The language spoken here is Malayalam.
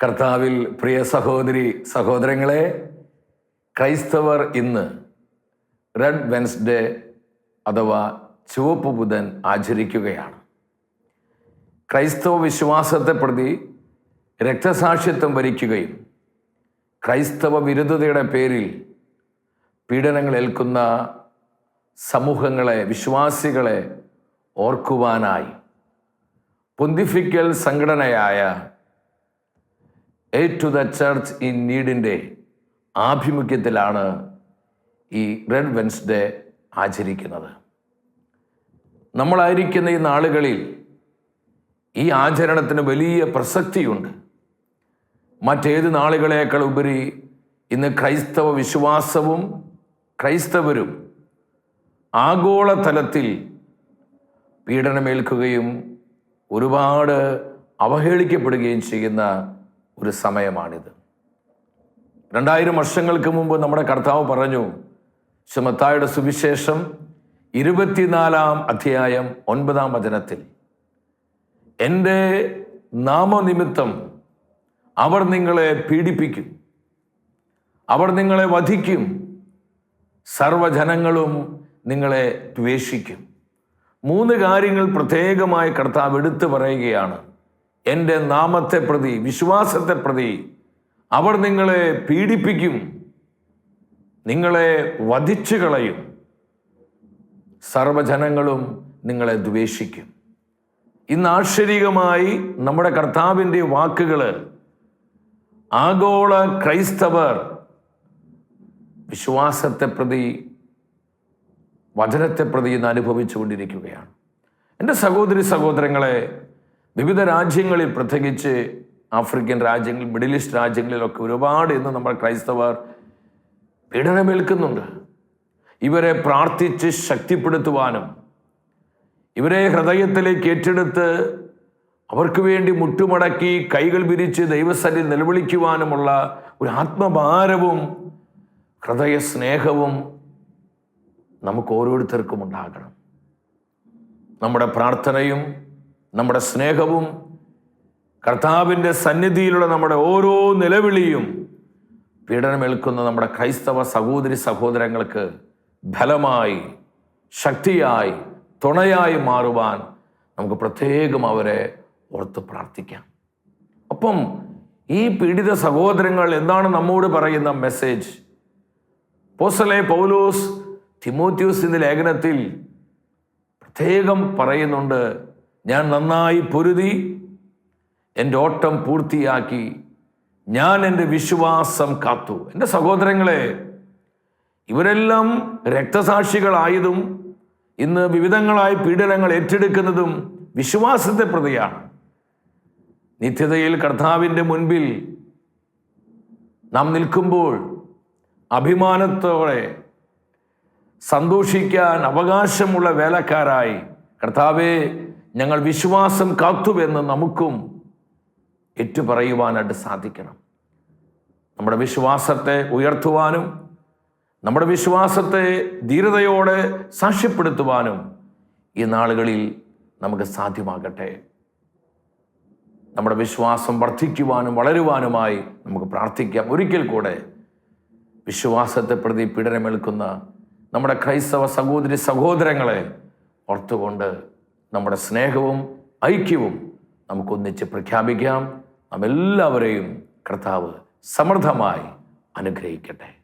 കർത്താവിൽ പ്രിയ സഹോദരി സഹോദരങ്ങളെ ക്രൈസ്തവർ ഇന്ന് റെഡ് വെൻസ്ഡേ അഥവാ ചുവപ്പ് ബുധൻ ആചരിക്കുകയാണ്. ക്രൈസ്തവ വിശ്വാസത്തെ പ്രതി രക്തസാക്ഷിത്വം വരിക്കുകയും ക്രൈസ്തവ വിരുദ്ധതയുടെ പേരിൽ പീഡനങ്ങൾ ഏൽക്കുന്ന സമൂഹങ്ങളെ വിശ്വാസികളെ ഓർക്കുവാനായി പൊന്തിഫിക്കൽ സംഘടനയായ Aid to the Church in നീഡിന്റെ ആഭിമുഖ്യത്തിലാണ് ഈ റെഡ് വെൻസ്ഡേ ആചരിക്കുന്നത്. നമ്മളായിരിക്കുന്ന ഈ നാളുകളിൽ ഈ ആചരണത്തിന് വലിയ പ്രസക്തിയുണ്ട്. മറ്റേത് നാളുകളേക്കാൾ ഉപരി ഇന്ന് ക്രൈസ്തവ വിശ്വാസവും ക്രൈസ്തവരും ആഗോളതലത്തിൽ പീഡനമേൽക്കുകയും ഒരുപാട് അവഹേളിക്കപ്പെടുകയും ചെയ്യുന്ന ഒരു സമയമാണിത്. രണ്ടായിരം വർഷങ്ങൾക്ക് മുമ്പ് നമ്മുടെ കർത്താവ് പറഞ്ഞു ശുമത്തായുടെ സുവിശേഷം ഇരുപത്തിനാലാം അധ്യായം ഒൻപതാം വചനത്തിൽ എന്റെ നാമനിമിത്തം അവർ നിങ്ങളെ പീഡിപ്പിക്കും അവർ നിങ്ങളെ വധിക്കും സർവജനങ്ങളും നിങ്ങളെ ദ്വേഷിക്കും. മൂന്ന് കാര്യങ്ങൾ പ്രത്യേകമായി കർത്താവ് എടുത്തു പറയുകയാണ്. എന്റെ നാമത്തെ പ്രതി വിശ്വാസത്തെ പ്രതി അവർ നിങ്ങളെ പീഡിപ്പിക്കും നിങ്ങളെ വധിച്ചു കളയും സർവജനങ്ങളും നിങ്ങളെ ദ്വേഷിക്കും. ഇന്ന് ആശ്ചര്യമായി നമ്മുടെ കർത്താവിന്റെ വാക്കുകൾ ആഗോള ക്രൈസ്തവർ വിശ്വാസത്തെ പ്രതി വചനത്തെ പ്രതി ഇന്ന് അനുഭവിച്ചുകൊണ്ടിരിക്കുകയാണ് എന്റെ സഹോദരി സഹോദരങ്ങളെ വിവിധ രാജ്യങ്ങളിൽ പ്രത്യേകിച്ച് ആഫ്രിക്കൻ രാജ്യങ്ങൾ മിഡിൽ ഈസ്റ്റ് രാജ്യങ്ങളിലൊക്കെ ഒരുപാട് ഇന്ന് നമ്മൾ ക്രൈസ്തവർ പീഡനമേൽക്കുന്നുണ്ട്. ഇവരെ പ്രാർത്ഥിച്ച് ശക്തിപ്പെടുത്തുവാനും ഇവരെ ഹൃദയത്തിലേക്ക് ഏറ്റെടുത്ത് അവർക്ക് വേണ്ടി മുട്ടുമടക്കി കൈകൾ വിരിച്ച് ദൈവസന്നിധി നിലവിളിക്കുവാനുമുള്ള ഒരു ആത്മഭാരവും ഹൃദയ സ്നേഹവും നമുക്ക് ഓരോരുത്തർക്കും ഉണ്ടാകണം. നമ്മുടെ പ്രാർത്ഥനയും നമ്മുടെ സ്നേഹവും കർത്താവിന്റെ സന്നിധിയിലുള്ള നമ്മുടെ ഓരോ നിലവിളിയും പീഡനമേൽക്കുന്ന നമ്മുടെ ക്രൈസ്തവ സഹോദരി സഹോദരങ്ങൾക്ക് ഫലമായി ശക്തിയായി തുണയായി മാറുവാൻ നമുക്ക് പ്രത്യേകം അവരെ ഓർത്ത് പ്രാർത്ഥിക്കാം. ഒപ്പം ഈ പീഡിത സഹോദരങ്ങൾ എന്താണ് നമ്മോട് പറയുന്ന മെസ്സേജ് പോസലെ പൗലോസ് തിമോത്യൂസിന്റെ ലേഖനത്തിൽ പ്രത്യേകം പറയുന്നുണ്ട് ഞാൻ നന്നായി പൊരുതി എന്റെ ഓട്ടം പൂർത്തിയാക്കി ഞാൻ എന്റെ വിശ്വാസം കാത്തു. എന്റെ സഹോദരങ്ങളെ ഇവരെല്ലാം രക്തസാക്ഷികളായതും ഇന്ന് വിവിധങ്ങളായ പീഡനങ്ങൾ ഏറ്റെടുക്കുന്നതും വിശ്വാസത്തെ പ്രതിയാണ്. നിത്യതയിൽ കർത്താവിന്റെ മുൻപിൽ നാം നിൽക്കുമ്പോൾ അഭിമാനത്തോടെ സന്തോഷിക്കാൻ അവകാശമുള്ള വേലക്കാരായി കർത്താവെ ഞങ്ങൾ വിശ്വാസം കാത്തുവെന്ന് നമുക്കും ഏറ്റുപറയുവാനായിട്ട് സാധിക്കണം. നമ്മുടെ വിശ്വാസത്തെ ഉയർത്തുവാനും നമ്മുടെ വിശ്വാസത്തെ ധീരതയോടെ സാക്ഷ്യപ്പെടുത്തുവാനും ഈ നാളുകളിൽ നമുക്ക് സാധ്യമാകട്ടെ. നമ്മുടെ വിശ്വാസം വർദ്ധിക്കുവാനും വളരുവാനുമായി നമുക്ക് പ്രാർത്ഥിക്കാം. ഒരിക്കൽ കൂടെ വിശ്വാസത്തെ പ്രതി പീഡനമേൽക്കുന്ന നമ്മുടെ ക്രൈസ്തവ സഹോദരി സഹോദരങ്ങളെ ഓർത്തുകൊണ്ട് നമ്മുടെ സ്നേഹവും ഐക്യവും നമുക്കൊന്നിച്ച് പ്രഖ്യാപിക്കാം. നാം എല്ലാവരെയും കർത്താവ് സമൃദ്ധമായി അനുഗ്രഹിക്കട്ടെ.